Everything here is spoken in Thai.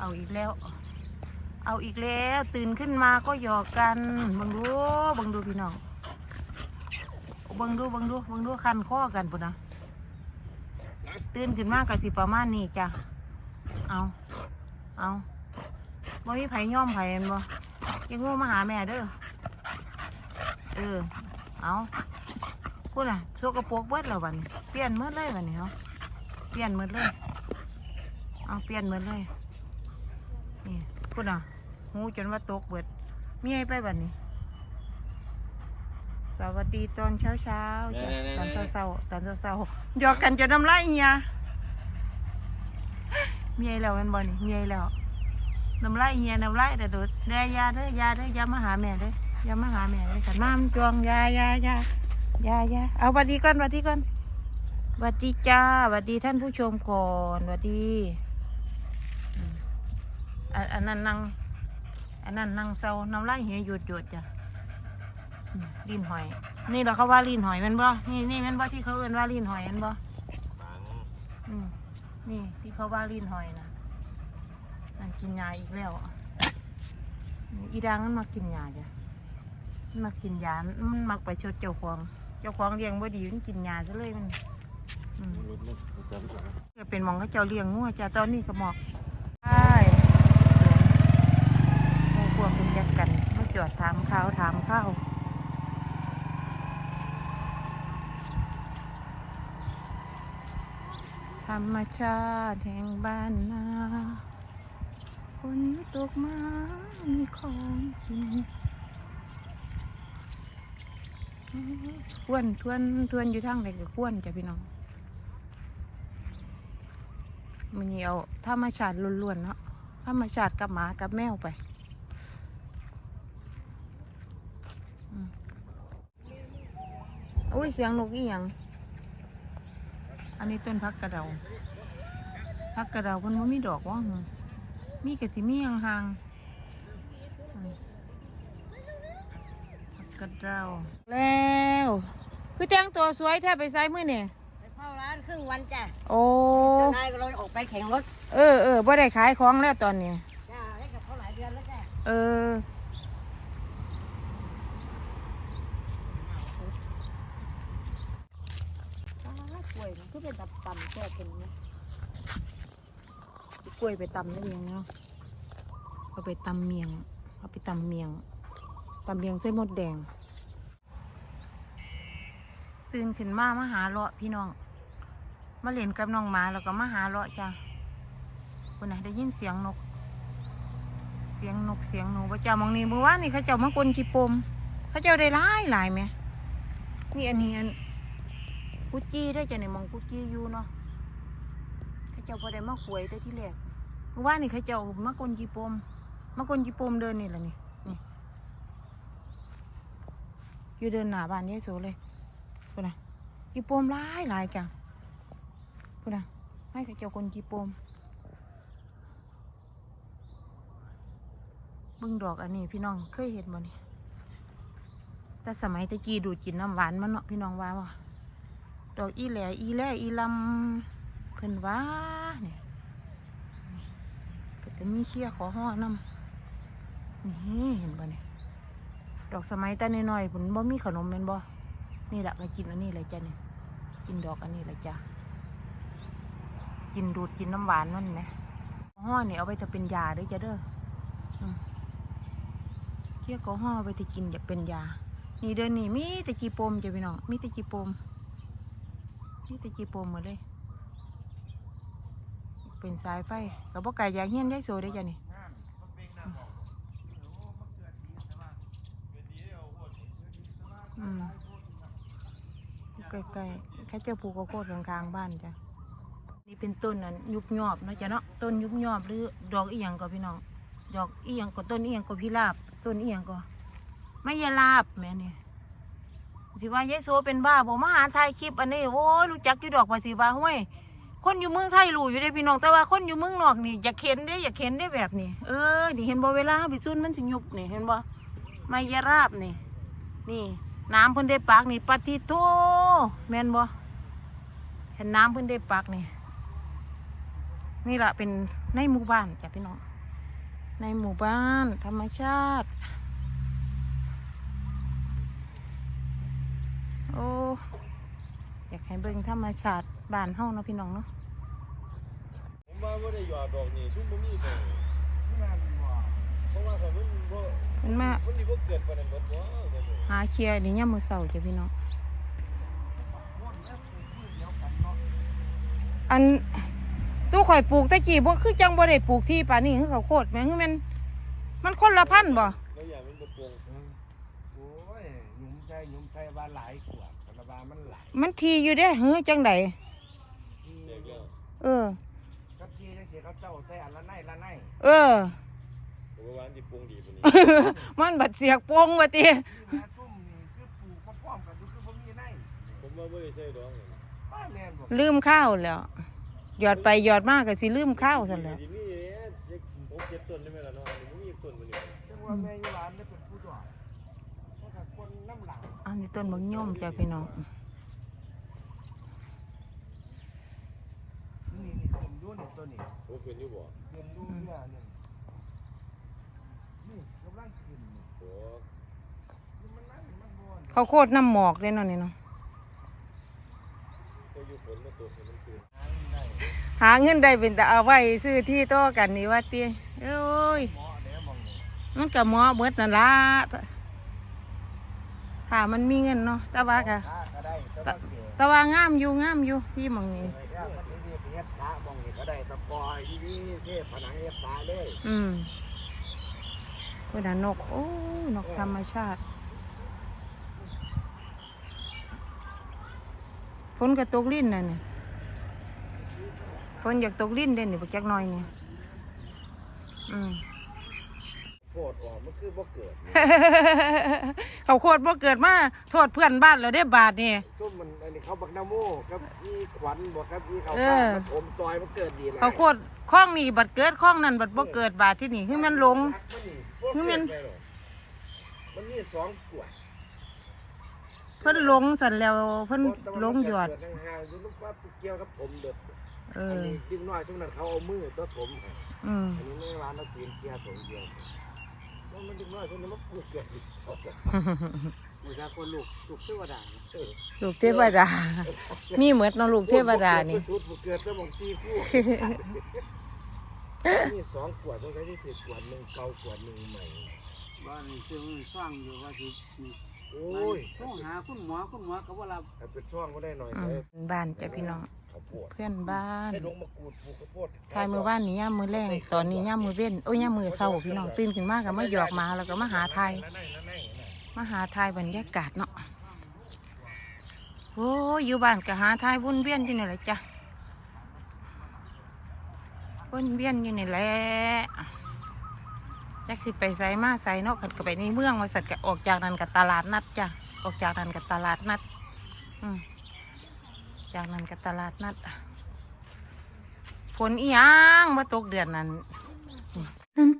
เอาอีกแล้ว เอาอีกแล้ว ตื่นขึ้นมาก็หยอกกันบังดูบังดูพี่น้องบังดูบังดูบังดูคันข้อกันปุ่นนะตื่นขึ้นมากะสิประมาณนี้จ้ะเอาเอาบ่มีไผย่อมไผเห็นบ่ยังงูมาหาแม่เด้อเออเอาพูดน่ะโซกระโปรกเบิดแล้วบันเปลี่ยนหมืดเลยบัดนี้เนาเปลี่ยนหมืดเลยเอาเปลี่ยนหมืดเลย นี่พูดน่ะหูจนว่าตกเบิดมีไอ้ไปบัดนี้ สวัสดีตอนเช้าเช้าๆจ้ะตอนเช้าเช้าๆตอนเช้าเช้าๆหยอกกันจะน้ำลายเหียมีไอ้แล้วแมันบ่นี่มีไอ้แล้วน้ำลายเหียน้ำลายแต่โดดเด้อยาเด้อยาเด้อยามาหาแม่เด้อยามาหาแม่เด้อขันมามันจวงยายายายายาเอาหวัดดีก่อนหวัดดีก่อน หวัดดีจ้าหวัดดีท่านผู้ชมก่อนหวัดดีอืม อันอันนั้นนั่งอันนั้นนั่งเศร้าน้ำลายเหียหยุดหยุดจ้ะอืมลิ้นหอย นี่เราเขาว่าลิ้นหอยแมันบ่นี่นี่แมันบ่ที่เขาเอิ้นว่าลิ้นหอยแมันบ่ฝังอืมนี่ที่เขาว่าลิ้นหอยนะนั่นกินยาอีกแล้วนี่อีดังมันมากินยาจ้ะมันมากินยา มันมักไปชดเจ้าของ เจ้าของเลี้ยงบ่ดีมันกินยาซะเลยมันอืมรถรถจำก่อนก็เป็นหมองเขาเจ้าเลี้ยงงัวจ้ะตอนนี้ก็หมอกใช่สวนหมู่พวกเป็นจักกันมาจ อดถามข้าวถามข้าวธรรมชาติแห่งบ้านนาฝนตกมามีของกินควนทวนทวนอยู่ทางไหนก็ควนจ้ะพี่น้องมันเนี่เอาธรรมชาติล้วนๆเนาะธรรมชาติกับหมากับแมวไปอืม อุ้ยเสียงนกอีหยังอันนี้ต้นพักกระเดาพักกระเดามันไม่มีดอกว่หึมีกระสิมีห่างๆอืมพักกระเดาแล้วคือแต่งตัวสวยแทบไปไซมือเนี่ยไปเข้าร้านครึ่งวันจ้ะโอ้เจ้านายก็เลยออกไปแข่งรถ เออเออบ่ได้ขายของแล้วตอนนี้จ้าได้กับเขาหลายเดือนแล้วจ้ะเออ ก ล้วยมันก็เป็นตำตำแค่เป็นนะกล้วยไปตำได้ยังเนาะเอาไปตำเมียง เอาไปตำเมียงตำเมียงใส่มดแดง ตื่นขึ้นมามาหาเลาะพี่น้อง มาเล่นกับน้องหมาแล้วก็มาหาเลาะจ้ะคนไหนะได้ยินเสียงนก เสียงนกเสียงหนูประจามองนี่มื่อวานี่เขาเจ้ามากวนกีปมเขาเจ้าได้หลายหลายไหมนี่อันนี้อัน กุจี้ได้จะในมองกุจี้อยู่เนาะเขาเจ้าพอได้มาหวยแต่ที่แรกเมื่อวานนี่เขาเจ้ามากนกีปมมากนกีปมเดินนี่แหละนี่นี่อยู่เดินหนาบ้านยายโสเลยพูดนะกีปมหลายหลายจ้ะพูดนะให้เขาเจ้าคนกีปมบิ่งดอกอันนี้พี่น้องเคยเห็นบ่นี่แต่สมัยตะกี้ดูดกินน้ำหวานมันเนาะพี่น้องว่าว่ ดอกอีแหล่อีแหล่อีลำเพิ่นว่าเนี่ยก็จะมีเขี้ยขอห่อน้ำนี่เห็นบ่เนี่ยดอกสมัยแต่น้อยๆผมบ่มีขนมแม่นบ่นี่แหละก็กินอันนี้เลยจ้ะเนี่ยกินดอกอันนี้เลยจ้ะกินดูดกินน้ำหวานมันนะห่อนี่เอาไว้จะเป็นยาด้วยจ้ะเด้อเที่ยก็ห่อไปแต่กินอยากเป็นยานี่เดินนี่มีแต่จีปมจ้ะพี่น้องมีแต่จีปม มีแต่จีปมมดเลย เป็นสายไฟกับพวกไก่ยางเฮี้ยนยายโซได้อจ้ะนี่อืมใกล้ๆแค่เจ้าปลูกข้าวโพดกลางๆบ้านจ้ะนี่เป็นต้นนั้นยุบยอบเนาะจ้ะเนาะต้นยุบยอบหรือดอกอียงก็พี่น้องดอกเอียงก็ต้นเอียงก็พี่ลาบต้นเอียงก็ไม่ยาลาบแม่เนี่ย สิว่ายายโซเป็นบ้าบอกมาหาถ่ายคลิปอันนี้โอ้ยรู้จักอยู่ดอกว่าสิว่าห้วยคนอยู่เมืองไทยรู้อยู่ได้พี่น้องแต่ว่าคนอยู่เมืองนอกนี่อยากเห็นได้อยากเห็นได้แบบนี้เออนี่เห็นบ่เวลาไปซุนมันสิยุบนี่เห็นบ่ไม่ยาลาบนี่ นี่ น้ำเพิ่นได้ปากนี่ปฏิโทแมนบ่เห็นน้ำเพิ่นได้ปากนี่นี่ละเป็นในหมู่บ้านจ้ะพี่น้องในหมู่บ้านธรรมชาติ โอ้อยากให้เบิ่งธรรมชาติบ้านเฮาเนาะพี่น้องเนาะผมว่าไ่ได้หยอดดอกนี่ชุ่มบ่มีดอกว่าเพราะว่าเขามันบ่มันมามันนี่บ่เกิดปานนั้นหมดบ่เดี๋ยวนี้หาเคลียร์นี่ยามมื้อเช้าจ้ะพี่น้องอันตู้ข่อยปลูกตะกี้บ่คือจังบ่ได้ปลูกที่ป่านนี้คือเขาโคตรแม่งคือมันมันคนละพันธุ์บ่แล้วอย่ามันบ่ตรงโอ้ย หยุ่มใช่หยุ่มใช่ว่าหลายกว่าคาราบามันหลายมันทีอยู่เด้เฮ้อจังไดเด็กแล้วเออ ก็ทีจังสีเขาเจ้าใส่อันละไนละไนเออ ผมว่าอันที่ปรุงดีปานนี้มันบัดเสียกโปงว่าติที่มาซุ่มนี่คือปลูกพร้อมๆกันอยู่คือบ่มีไนผมว่าบ่ได้ใช่ดอกนี่ป้าแม่นบอกลืมข้าวแล้วหยอดไปหยอดมากก็สิลืมข้าวซั่นแหล้วที่มีเนี่ยเด็กหกเจ็ดต้นได้ไหมล่ะเนาะอันนี้บ่มีอีกต้นบ่นี่จังว่าแม่ยี่หลานได้เป็นผู้ด อันนี้ต้นบักย่อมจ้ะพี่น้องนี่นี่ต้นอยูนี่ตัวนี้โอ้เป็นอยู่บ่เงินดูเนี่ยนี่นี่กำลังขึ้นนี่โอ้มันนั่นมันบอนข้าโคตรน้ำหมอกเด้เนาะนี่เนาะก็อยู่ฝนมาตกให้มันตื่นหาเงินได้เงินได้เป็นแต่เอาไว้ซื้อที่โตอกันนี่ว่าติเอ้ยหมอเดี๋ยวมองนี่มันก็เหมาะเบิดนั่นล่ะ ถ้ามันมีเงินเนาะแต่ว่าก็หาก็ได้แต่ว่าเสียแต่ว่างามอยู่งามอยู่ที่หมองนี้ไปย่างมันนี่เฮ็ดสระมองนี่ก็ได้ตะกอยที่นี่เทพผนังเฮ็ดสระเลยอืมเวลานก โอ้ยนกธรรมชาติ ฝนก็ตกลิ้นน่ะนี่ฝนอยากตกลิ้นเด่นนี่บักจักหน่อยนี่อืม โคตรออกมันคือบ่เกิดเขาโคตรบ่เกิดมาโทษเพื่อนบ้านแล้วได้บาทนี่ ซุ่มมันอันนี้เขาบักนาโมกับอีขวัญบอกครับอีเขาเอฟ้าอมันอมซอยมันเกิดดีหลายเขาโคตรคล้องนี่บัดเกิดคล้องนั่นบัดบ่เกิดบาทที่นี่คือมันหลงคือมันมันมีสองขวดเพิ่นหลงสันแล้วเพิ่นหลงหยอด เกิห่างๆอยู่ลูกว่าเกี่ยวกับผมเด็ดเออันอนี้ดึงน้อยช่วงนั้นเขาเอามือตัวผมให้อืมอันนี้ไม่ร้านเราตีนเกียร์สองเดียวแล้ว มันดึงน้อยช่วงนั้นมันปลูกเกิดอีกมือจากคนลูกลูกเทวดาเออลูกเทวดา มีเหมือนเนาะลูกเทวดานี่สุดปลูกเกิดสมองซีคู่นี่สองขวดต้องใช้ที่ถือขวดหนึ่งเก่าขวดหนึ่งใหม่ บ้านนี้ซื้อสร้างอยู่ว่าสินี่โอ้ยต้องหาคุณหมอคุณหมอก็ว่ารับเอาเป็นช่องก็ได้หน่อยอืใช่มบ้านจ้ะพี่น้อง ข้าวโพดเพื่อนบ้านให้ลงมะกรูดปลูกข้าวโพดทายมือบ้านนี่ย่ามมือแรงตอนนี้ย่ามมือเว้นโอ้ยย่ามมือเช้าพี่น้องตื่นขึ้นมาก็มาหยอกหมาแล้วก็มาหาทายนั่นนั่นนั่นนั่นมาหาทายบรรยากาศเนาะโอ้ยอยู่บ้านก็หาทายวนเวียนอยู่นี่แหละจ้ะวนเวียนอยู่นี่แหละจักสิไปใส่มาใส่เนาะขันก็ไปในเมืองมาสัตว์ก็ออกจากนั้นกับตลาดนัดจ้ะออกจากนั้นกับตลาดนัด อืม จากนั้นก็ตลาดนัดฝนอีหยังมาตกเดือนนั้น